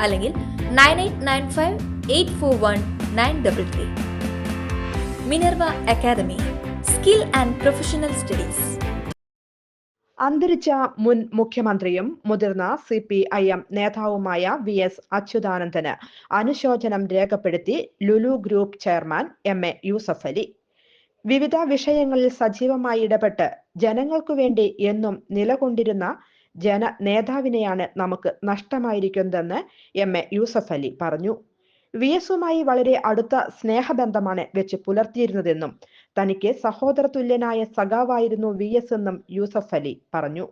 അല്ലെങ്കിൽ nine eight nine five eight four one nine double three. Minerva academy skill and professional studies. അന്തരിച്ച മുൻ മുഖ്യമന്ത്രിയും മുതിർന്ന C P I M നേതാവുമായ V S അച്യുതാനന്ദന് അനുശോചനം രേഖപ്പെടുത്തി Lulu group chairman M A Yusuff Ali. വിവിധ വിഷയങ്ങളിൽ സജീവമായി ഇടപെട്ട് ജനങ്ങൾക്കു വേണ്ടി എന്നും നിലകൊണ്ടിരുന്ന ജന നേതാവിനെയാണ് നമുക്ക് നഷ്ടമായിരിക്കുന്നതെന്ന് എം എ യൂസഫ് അലി പറഞ്ഞു. വി എസുമായി വളരെ അടുത്ത സ്നേഹബന്ധമാണ് വെച്ച് പുലർത്തിയിരുന്നതെന്നും തനിക്ക് സഹോദര തുല്യനായ സഖാവായിരുന്നു വി എസ് എന്നും യൂസഫ് അലി പറഞ്ഞു.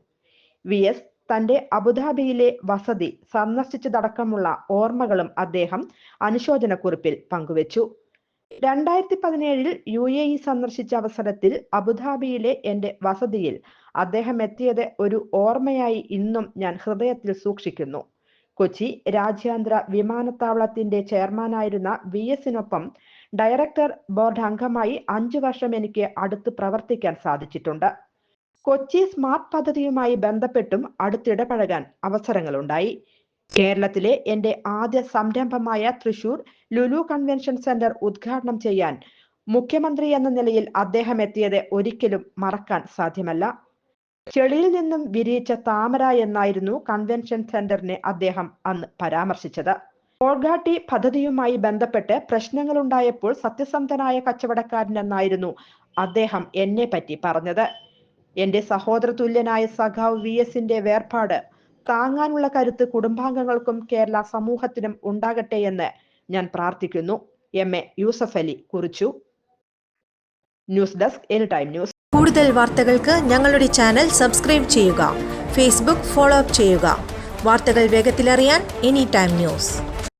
വി എസ് തന്റെ അബുദാബിയിലെ വസതി സന്ദർശിച്ചതടക്കമുള്ള ഓർമ്മകളും അദ്ദേഹം അനുശോചനക്കുറിപ്പിൽ പങ്കുവച്ചു. രണ്ടായിരത്തി പതിനേഴിൽ യു എ ഇ സന്ദർശിച്ച അവസരത്തിൽ അബുദാബിയിലെ എന്റെ വസതിയിൽ അദ്ദേഹം എത്തിയത് ഒരു ഓർമ്മയായി ഇന്നും ഞാൻ ഹൃദയത്തിൽ സൂക്ഷിക്കുന്നു. കൊച്ചി രാജ്യാന്തര വിമാനത്താവളത്തിന്റെ ചെയർമാനായിരുന്ന വി എസിനൊപ്പം ഡയറക്ടർ ബോർഡ് അംഗമായി അഞ്ചു വർഷം എനിക്ക് അടുത്ത് പ്രവർത്തിക്കാൻ സാധിച്ചിട്ടുണ്ട്. കൊച്ചി സ്മാർട്ട് പദ്ധതിയുമായി ബന്ധപ്പെട്ടും അടുത്തിടപഴകാൻ അവസരങ്ങളുണ്ടായി. കേരളത്തിലെ എന്റെ ആദ്യ സംരംഭമായ തൃശൂർ ലുലു കൺവെൻഷൻ സെന്റർ ഉദ്ഘാടനം ചെയ്യാൻ മുഖ്യമന്ത്രി എന്ന നിലയിൽ അദ്ദേഹം എത്തിയത് ഒരിക്കലും മറക്കാൻ സാധ്യമല്ല. ചെളിയിൽ നിന്നും വിരിയിച്ച താമര എന്നായിരുന്നു കൺവെൻഷൻ സെന്ററിനെ അദ്ദേഹം അന്ന് പരാമർശിച്ചത്. കോൾഘാട്ടി പദ്ധതിയുമായി ബന്ധപ്പെട്ട് പ്രശ്നങ്ങൾ ഉണ്ടായപ്പോൾ സത്യസന്ധനായ കച്ചവടക്കാരൻ എന്നായിരുന്നു അദ്ദേഹം എന്നെ പറ്റി പറഞ്ഞത്. എന്റെ സഹോദര തുല്യനായ സഖാവ് വി എസിന്റെ വേർപാട് താങ്ങാനുള്ള കരുത്ത് കുടുംബാംഗങ്ങൾക്കും കേരള സമൂഹത്തിനും ഉണ്ടാകട്ടെ എന്ന് ഞാൻ പ്രാർത്ഥിക്കുന്നു. എം. എ. യൂസഫ് അലി കുറിച്ചു. News desk any time news. കൂടുതൽ വാർത്തകൾക്ക് ഞങ്ങളുടെ ചാനൽ സബ്സ്ക്രൈബ് ചെയ്യുക. ഫേസ്ബുക്ക് ഫോളോ അപ്പ് ചെയ്യുക. വാർത്തകൾ വേഗത്തിലറിയാൻ എനി ടൈം ന്യൂസ്.